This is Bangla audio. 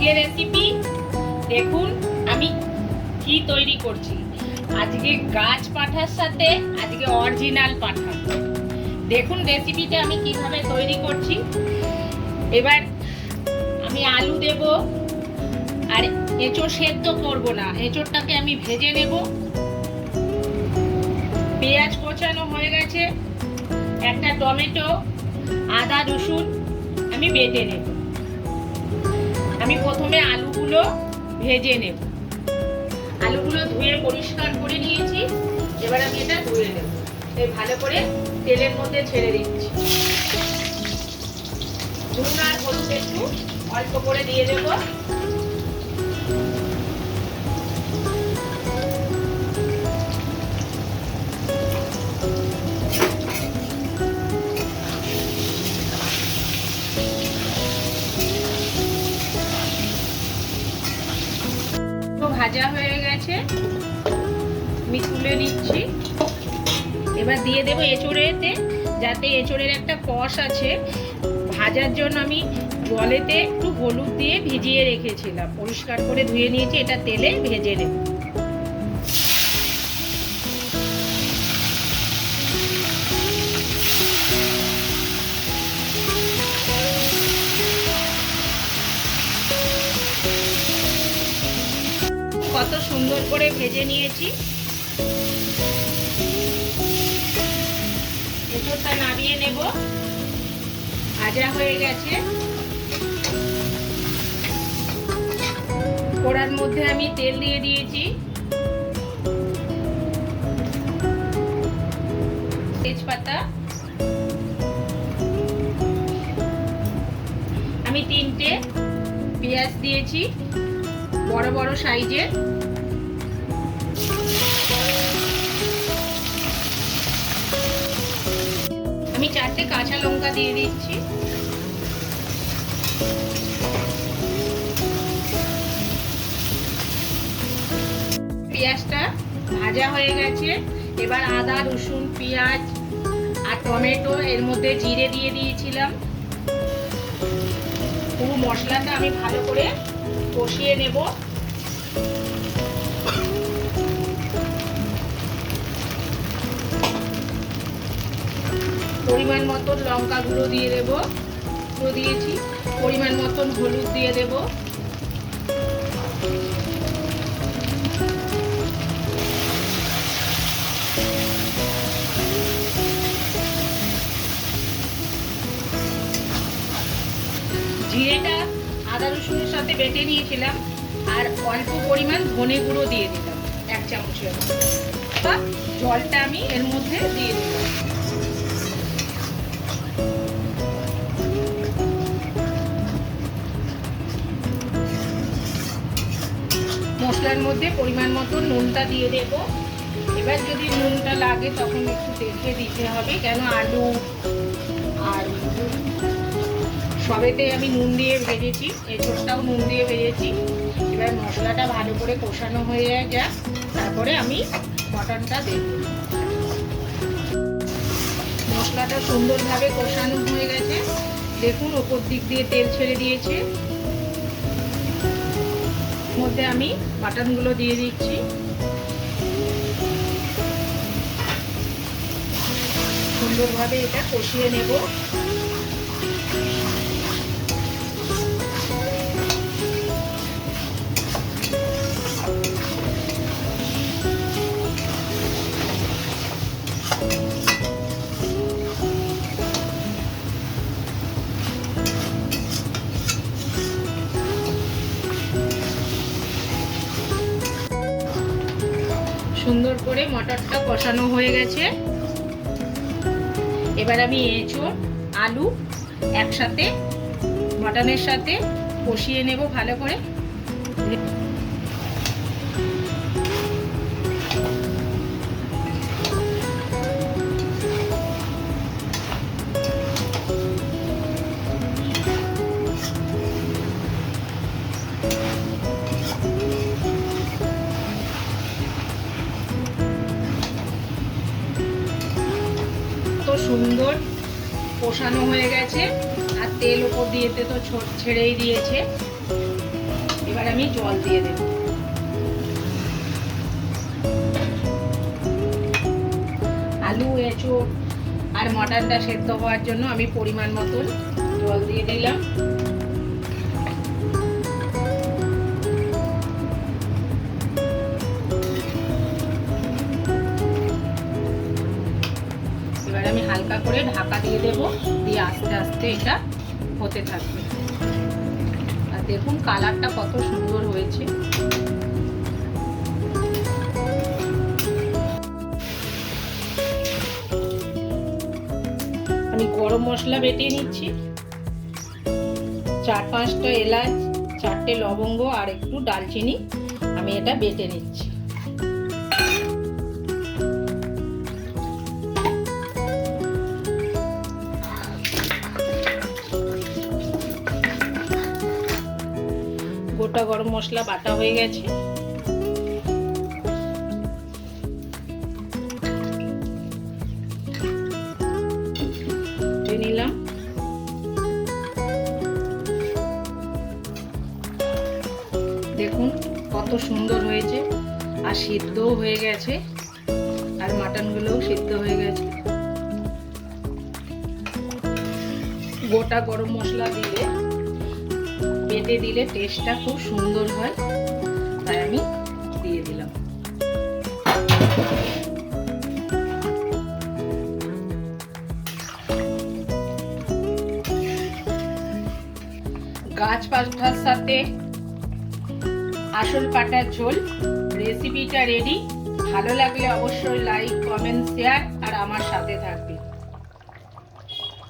আজকে রেসিপি দেখুন, আমি কি তৈরি করছি। আজকে গাছ পাঠার সাথে আজকে অরিজিনাল পাঠা দেখুন রেসিপিটা আমি কীভাবে তৈরি করছি। এবার আমি আলু দেব, আর এঁচড় সেদ্ধ করব না। এঁচড়টাকে আমি ভেজে নেব। পেঁয়াজ কোচানো হয়ে গেছে, একটা টমেটো, আদা রসুন আমি বেটে নেব। আমি প্রথমে আলুগুলো ভেজে নেব। আলুগুলো ধুয়ে পরিষ্কার করে নিয়েছি। এবার আমি এটা ধুয়ে নেব। এই ভালো করে তেলের মধ্যে ছেড়ে দিচ্ছি। নুন আর হলুদ একটু অল্প করে দিয়ে দেব। আমি তুলে নিচ্ছি। এবার দিয়ে দেবো এঁচড়েতে, যাতে এঁচড়ের একটা কষ আছে। ভাজার জন্য আমি জলেতে একটু হলুদ দিয়ে ভিজিয়ে রেখেছিলাম। পরিষ্কার করে ধুয়ে নিয়েছি, এটা তেলে ভেজে নেব। কত সুন্দর করে ভেজে নিয়েছি। এঁচড়টা নামিয়ে নেব। ভাজা হয়ে গেছে। কড়ার মধ্যে আমি তেল দিয়ে দিয়েছি। তেজপাতা। আমি তিনটে পেঁয়াজ দিয়েছি, বড় বড় সাইজের। আমি চারটে কাঁচা লঙ্কা দিয়ে দিচ্ছি। পেঁয়াজটা ভাজা হয়ে গেছে। এবার আদা, রসুন, পেঁয়াজ আর টমেটো এর মধ্যে জিরে দিয়ে দিয়েছিলাম। পুরো মশলাটা আমি ভালো করে কষিয়ে নেব। পরিমাণ মতন লঙ্কা গুঁড়ো দিয়ে দেবো। গুঁড়ো দিয়েছি। পরিমাণ মতন হলুদ দিয়ে দেব। জিরেটা আদা রসুনের সাথে বেটে নিয়েছিলাম আর অল্প পরিমাণ ধনে গুঁড়ো দিয়ে দিলাম, এক চামচের জলটা আমি এর মধ্যে দিয়ে দিলাম। মশলার মধ্যে পরিমাণ মতো নুনটা দিয়ে দেব। এবার যদি নুনটা লাগে তখন একটু দেখে দিতে হবে, কেন আলু আর সবেতে আমি নুন দিয়ে ভেজেছি, এঁচড়টাও নুন দিয়ে ভেজেছি। এবার মশলাটা ভালো করে কষানো হয়ে যাক, তারপরে আমি মটনটা দেব। মশলাটা সুন্দরভাবে কষানো হয়ে গেছে। দেখুন, ওপর দিক দিয়ে তেল ছেড়ে দিয়েছে। মধ্যে আমি বাটনগুলো দিয়ে দিচ্ছি। সুন্দরভাবে এটা কষিয়ে নেব। সুন্দর করে মটরটা কষানো হয়ে গেছে। এবার আমি এঁচড়, আলু একসাথে, মটনের সাথে কষিয়ে নেব ভালো করে। সুন্দর কষানো হয়ে গেছে। আর তেল উপর দিয়েতে তো ছেড়েই দিয়েছে। এবার আমি জল দিয়ে দেব। আলু, এঁচো আর মটনটা সেদ্ধ হওয়ার জন্য আমি পরিমাণ মতন জল দিয়ে দিলাম। হালকা করে ঢাকা দিয়ে দেব। দিয়ে আস্তে আস্তে এটা হতে থাকবে। আর দেখুন কালারটা কত সুন্দর হয়েছে। আমি গরম মশলা বেটে নিচ্ছি। চার পাঁচটা এলাচ, চারটে লবঙ্গ আর একটু ডালচিনি আমি এটা বেটে নিচ্ছি। মশলা বাটা হয়ে গেছে। নিলাম। দেখুন কত সুন্দর হয়েছে। আর সিদ্ধও হয়ে গেছে। আর মাটনগুলোও সিদ্ধ হয়ে গেছে। গোটা গরম মশলা দিলে বেটে দিলে টেস্টটা খুব সুন্দর হয়। তাই আমি দিয়ে দিলাম। গাছ পাঠার সাথে আসল পাটার ঝোল। রেসিপিটা রেডি ভালো লাগলে অবশ্যই লাইক কমেন্ট শেয়ার আর আমার সাথে থাকবে